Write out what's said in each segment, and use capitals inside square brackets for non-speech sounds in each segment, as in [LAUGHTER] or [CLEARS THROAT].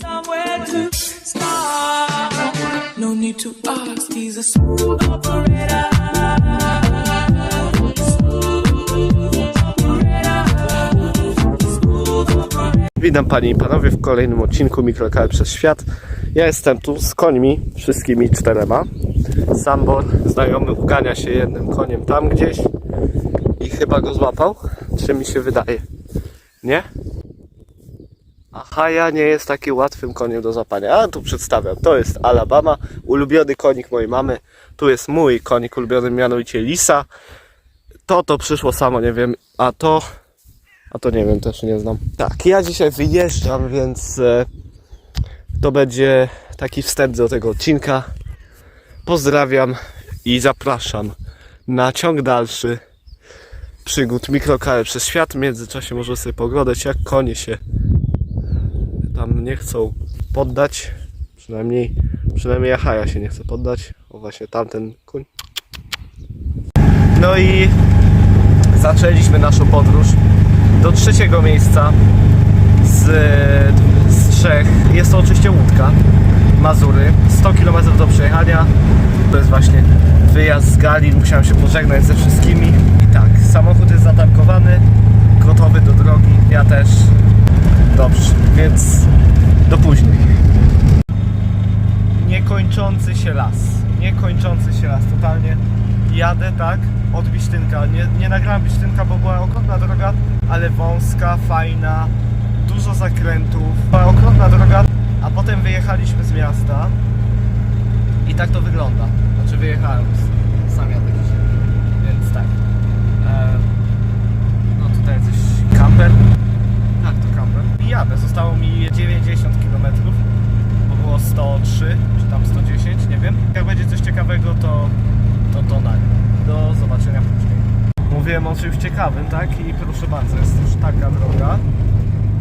somewhere to start. No need to ask, a. Witam Panie i Panowie w kolejnym odcinku Mikrokary przez Świat. Ja jestem tu z końmi, wszystkimi czterema. Sambor, znajomy, ugania się jednym koniem tam gdzieś i chyba go złapał, czy mi się wydaje. Nie? A Haja nie jest taki łatwym koniem do złapania. A tu przedstawiam, to jest Alabama, ulubiony konik mojej mamy. Tu jest mój konik ulubiony, mianowicie Lisa. To to przyszło samo, nie wiem, a to a to nie wiem, też nie znam. Tak, ja dzisiaj wyjeżdżam, więc e, to będzie taki wstęp do tego odcinka. Pozdrawiam i zapraszam na ciąg dalszy przygód mikrokary przez świat. W międzyczasie może sobie poglądać, jak konie się tam nie chcą poddać. Przynajmniej, przynajmniej Jachaja się nie chce poddać. O właśnie tamten koń. No i zaczęliśmy naszą podróż do trzeciego miejsca z, z trzech. Jest to oczywiście łódka Mazury. 100 km do przejechania. To jest właśnie wyjazd z Gali. Musiałem się pożegnać ze wszystkimi. I tak, samochód jest zatankowany, gotowy do drogi. Ja też. Dobrze, więc do później. Niekończący się las. Niekończący się las, totalnie. Jadę tak od Bisztynka. Nie, nie nagrałem Bisztynka, bo była okrągła droga, ale wąska, fajna, dużo zakrętów. Była okrągła droga, a potem wyjechaliśmy z miasta i tak to wygląda. Znaczy wyjechałem, s- sam jadę dzisiaj. Więc tak. E, no tutaj coś kamper. Tak, to kamper. I jadę. Zostało mi 90 km, bo było 103 czy tam 110, nie wiem. Jak będzie coś ciekawego, to to to nagram. Do zobaczenia później. Mówiłem o czymś ciekawym, tak? I proszę bardzo, jest już taka droga.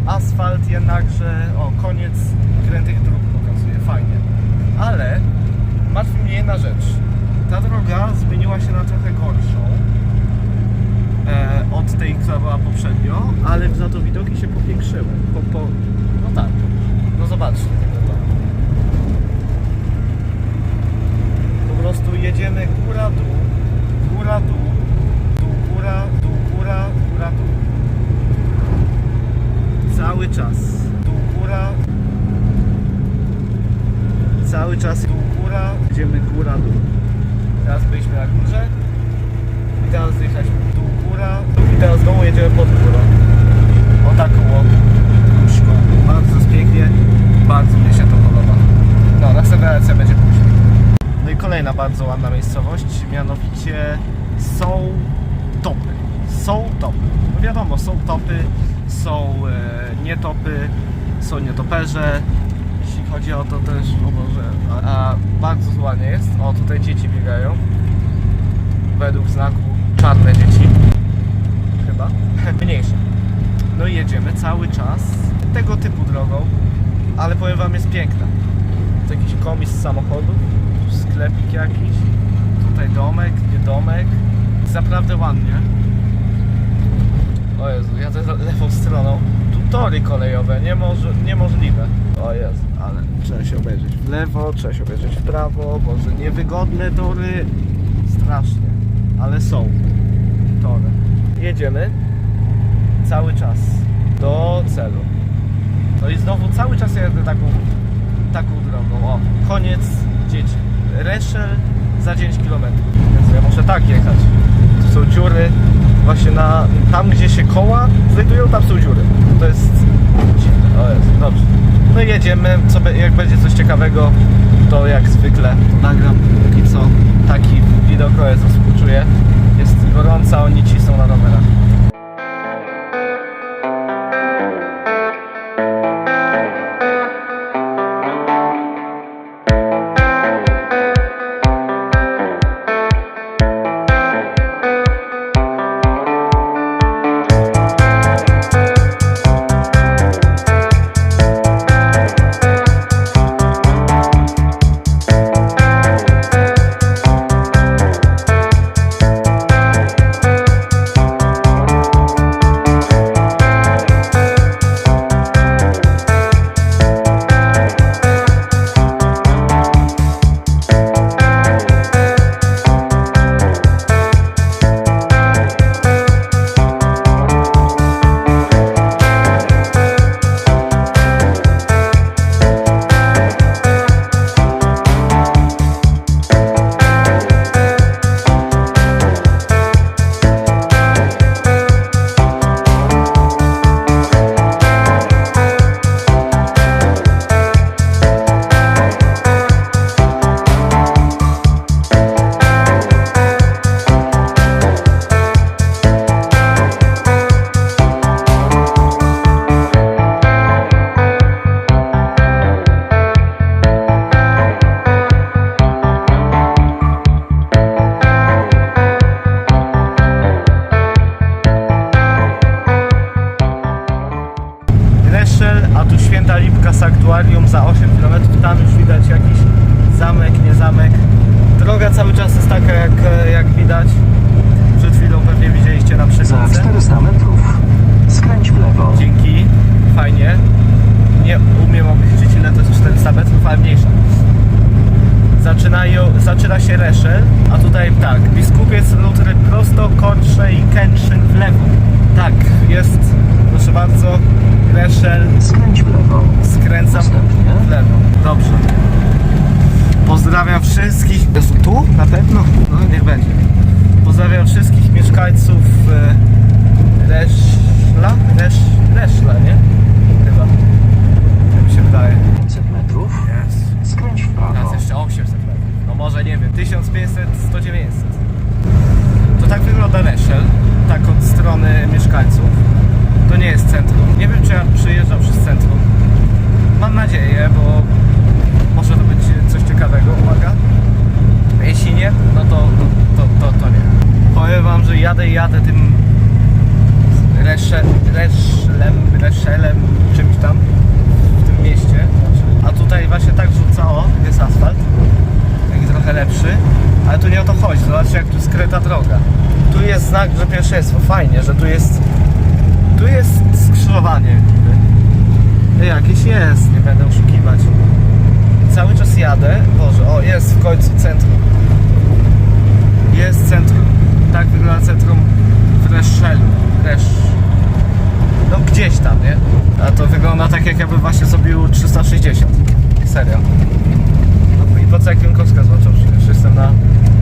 Asfalt jednakże, o, koniec krętych dróg pokazuje, fajnie. Ale martwi mnie jedna rzecz. Ta droga zmieniła się na trochę gorszą od tej, która była poprzednio, ale za to widoki się powiększyły. Po, po, no tak, no zobaczcie tego to. Po prostu jedziemy góra, dół, góra, dół, dół, góra, dół, góra, góra, dół. Cały czas. Dół, góra. Cały czas dół, góra. Jedziemy góra, dół. Teraz byliśmy na górze. I teraz zjechaliśmy w dół, góra. I teraz znowu jedziemy pod górę. O tak było. Górzką. Bardzo jest pięknie. Bardzo mi się to podoba. No, następna edycja będzie później. No i kolejna bardzo ładna miejscowość, mianowicie są topy. Są topy. No wiadomo, są topy, są e, nietopy, są nietoperze. Jeśli chodzi o to też, o Boże, a, a bardzo ładnie jest. O, tutaj dzieci biegają. Według znaku czarne dzieci. Chyba. [LAUGHS] Mniejsze. No i jedziemy cały czas tego typu drogą, ale powiem wam jest piękna. To jakiś komis z samochodów, tu sklepik jakiś, tutaj domek, nie domek. Jest naprawdę ładnie. O Jezu, jadę za- lewą stroną. Tu tory kolejowe, niemoże, niemożliwe. O Jezu, ale trzeba się obejrzeć w lewo, trzeba się obejrzeć w prawo, może niewygodne tory. Strasznie, ale są tory. Jedziemy cały czas do celu. No i znowu cały czas jadę taką, taką drogą. O, koniec dzieci. Reszel za 9 km. Więc ja muszę tak jechać. Tu są dziury. Właśnie na tam gdzie się koła znajdują, tam są dziury. To jest dziwne. O jest, dobrze. No i jedziemy. Co, jak będzie coś ciekawego, to jak zwykle to nagram. Póki co taki Jezu, współczuję. Jest gorąca, oni cisną na rowerach. das Aquarium sah nadzieję, bo może to być coś ciekawego, uwaga. Jeśli nie, no to, to, to, to nie. Powiem wam, że jadę jadę tym Reszel, Reszlem, Reszelem, czymś tam w tym mieście. A tutaj właśnie tak rzuca, o, jest asfalt. Taki trochę lepszy. Ale tu nie o to chodzi. Zobaczcie jak tu skryta droga. Tu jest znak, że pierwszeństwo. Fajnie, że tu jest... Tu jest skrzyżowanie. Jakieś jest, nie będę oszukiwać. Cały czas jadę. Boże, o jest w końcu centrum. Jest centrum. Tak wygląda centrum w Reszelu. Resz... No gdzieś tam, nie? A to wygląda tak jak jakby właśnie zrobił 360. Serio. No i po co Kierunkowska zobaczył, już jestem na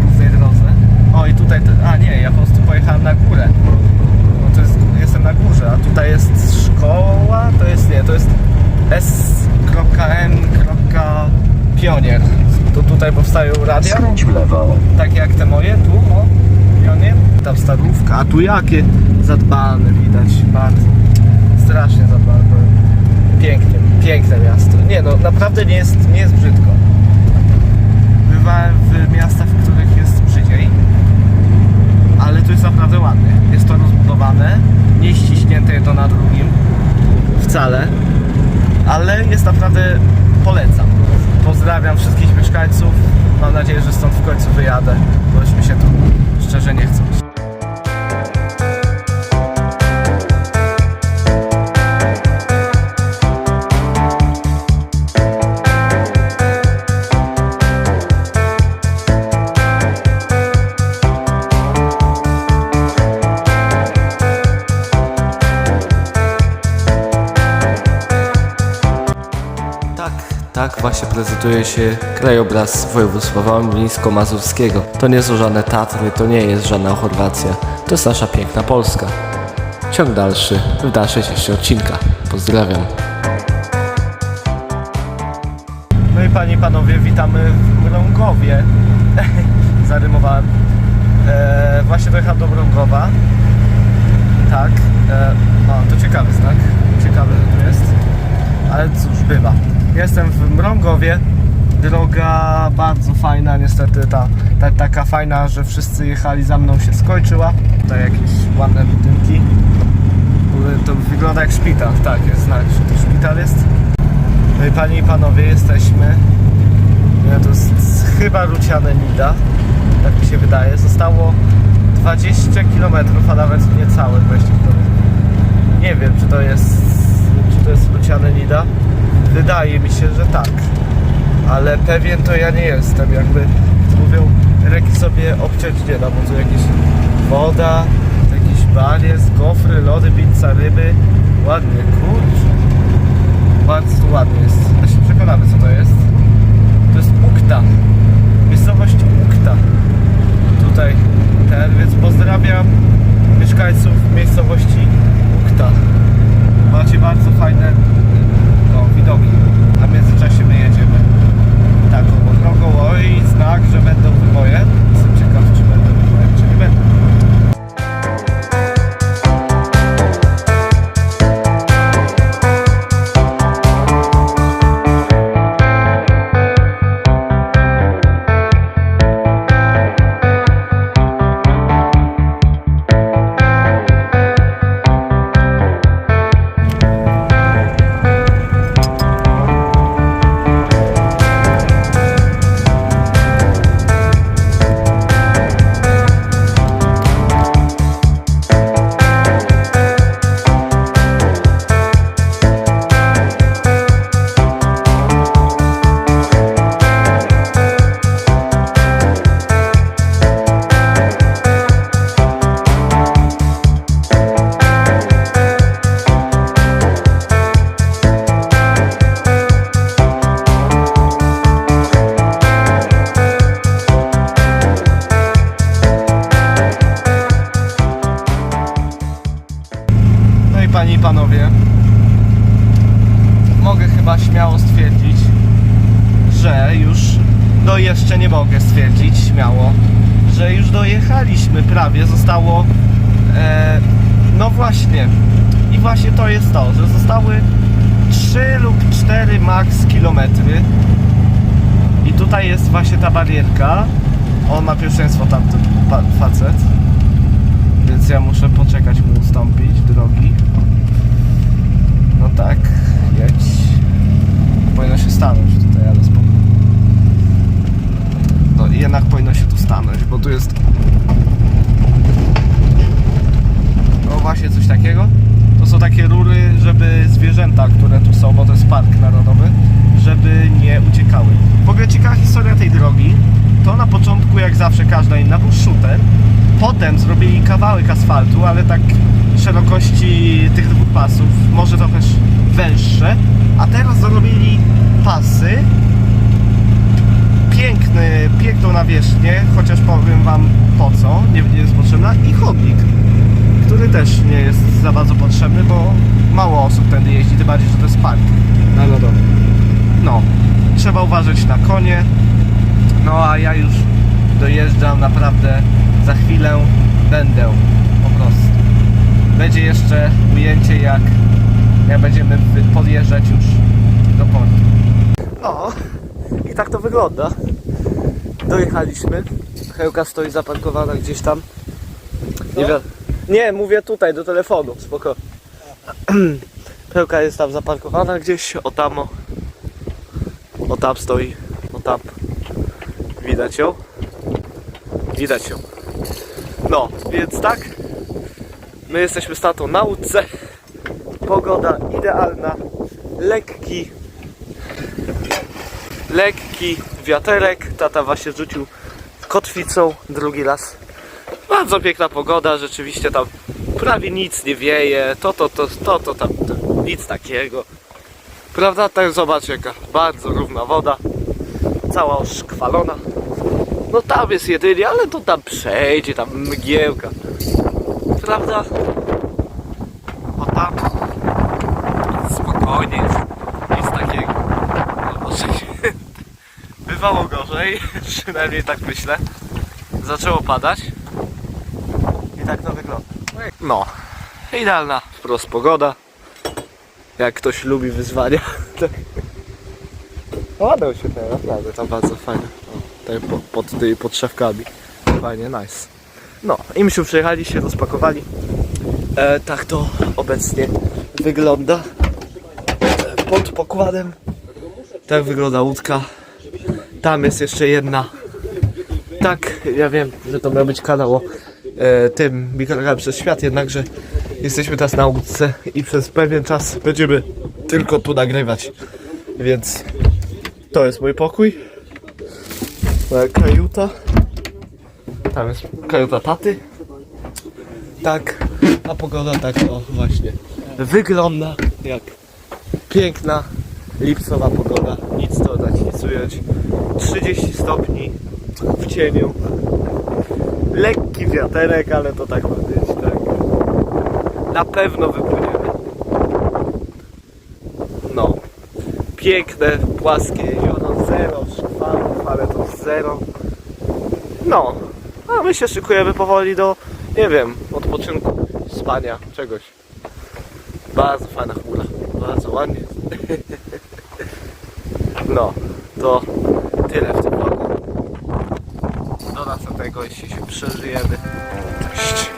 głównej drodze. O i tutaj, a nie, ja po prostu pojechałem na górę. Jestem na górze, a tutaj jest szkoła, to jest, nie, to jest S.M. Pionier. To tutaj powstają radia Skręć w lewo. takie jak te moje, tu, o, pionie, tam starówka, a tu jakie zadbane widać, bardzo, strasznie zadbane, pięknie, piękne miasto, nie no, naprawdę nie jest, nie jest brzydko. Bywałem w miastach, w których jest brzydziej, ale tu jest naprawdę ładnie, jest to rozbudowane, nie ściśnięte jedno na drugim, wcale, ale jest naprawdę, polecam. Pozdrawiam wszystkich mieszkańców, mam nadzieję, że stąd w końcu wyjadę, bo już mi się tu szczerze nie chce. Tak, właśnie prezentuje się krajobraz województwa warmińsko-mazurskiego. To nie są żadne Tatry, to nie jest żadna Chorwacja. To jest nasza piękna Polska. Ciąg dalszy w dalszej części odcinka. Pozdrawiam. No i panie i panowie, witamy w Mrągowie. [LAUGHS] Zarymowałem. E, właśnie dojechałem do Mrągowa. Tak. E, o, to ciekawy znak. Ciekawy, tu jest ale cóż, bywa. Jestem w Mrągowie. Droga bardzo fajna, niestety ta, ta taka fajna, że wszyscy jechali za mną się skończyła. Tutaj jakieś ładne budynki. To wygląda jak szpital, tak jest znak, że to szpital jest. No i panie i panowie, jesteśmy. To jest chyba Ruciane Nida, tak mi się wydaje. Zostało 20 km, a nawet niecałe 20 km. Nie wiem, czy to jest, czy to jest Luciane Nida. Wydaje mi się, że tak. Ale pewien to ja nie jestem. Jakby jak mówią, reki sobie obciąć nie da, bo tu jakieś woda, jakiś jest, gofry, lody, pizza, ryby. Ładnie, kurczę. Bardzo ładnie jest. To się przekonamy, co to jest. To jest Ukta. Miejscowość Ukta. Tutaj ten, więc pozdrawiam mieszkańców miejscowości Ukta. Macie bardzo fajne 4 max kilometry i tutaj jest właśnie ta barierka, on ma pierwszeństwo tamten facet, więc ja muszę poczekać mu ustąpić drogi. No tak, jedź. Powinno się stanąć tutaj, ale spoko. No i jednak powinno się tu stanąć, bo tu jest... No właśnie coś takiego. To są takie rury, żeby zwierzęta, które tu są, bo to jest park narodowy, żeby nie uciekały. W ogóle ciekawa historia tej drogi, to na początku jak zawsze każda inna był shooter, potem zrobili kawałek asfaltu, ale tak szerokości tych dwóch pasów, może trochę sz- węższe, a teraz zrobili pasy, piękny, piękną nawierzchnię, chociaż powiem wam po co, nie, nie jest potrzebna, i chodnik, który też nie jest za bardzo potrzebny, bo mało osób tędy jeździ, tym bardziej, że to jest park. Narodowy. No, trzeba uważać na konie, no a ja już dojeżdżam naprawdę za chwilę będę po prostu. Będzie jeszcze ujęcie jak, jak będziemy podjeżdżać już do portu. No i tak to wygląda. Dojechaliśmy. Hełka stoi zaparkowana gdzieś tam. Nie, wiem. nie, mówię tutaj do telefonu, spoko. [CLEARS THROAT] Hełka jest tam zaparkowana gdzieś, o tam o. O tam stoi, o tam. Widać ją? Widać ją. No, więc tak. My jesteśmy z tatą na łódce. Pogoda idealna. Lekki. Lekki wiaterek. Tata właśnie rzucił kotwicą drugi raz. Bardzo piękna pogoda, rzeczywiście tam prawie nic nie wieje. To, to, to, to, to tam, to, nic takiego. Prawda? Tak zobacz jaka bardzo równa woda. Cała oszkwalona. No tam jest jedynie, ale to tam przejdzie, tam mgiełka. Prawda? O tam spokojnie jest. Nic takiego. No może się... Bywało gorzej, [LAUGHS] przynajmniej tak myślę. Zaczęło padać. I tak to wygląda. No, idealna wprost pogoda. Jak ktoś lubi wyzwania. [LAUGHS] to- Ładne oświetlenie, naprawdę, tam bardzo fajne. Po, pod tymi podszewkami. Fajnie, nice. No, i myśmy przyjechali, się rozpakowali. E, tak to obecnie wygląda. Pod pokładem. Tak wygląda łódka. Tam jest jeszcze jedna. Tak, ja wiem, że to miał być kanał o e, tym mikrogramy przez świat, jednakże jesteśmy teraz na łódce i przez pewien czas będziemy tylko tu nagrywać. Więc to jest mój pokój. Moja kajuta. Tam jest kajuta taty. Tak, a pogoda tak o właśnie wygląda jak piękna lipcowa pogoda. Nic dodać, nic ująć. 30 stopni w cieniu. Lekki wiaterek, ale to tak ma być, tak. Na pewno wypłyniemy. No. Piękne, płaskie jezioro, zero szkwarów, ale to zero. No. A my się szykujemy powoli do, nie wiem, odpoczynku, spania, czegoś. Bardzo fajna chmura, bardzo ładnie. [LAUGHS] No, to tyle w tym vlogu. Do następnego, jeśli się przeżyjemy. Cześć.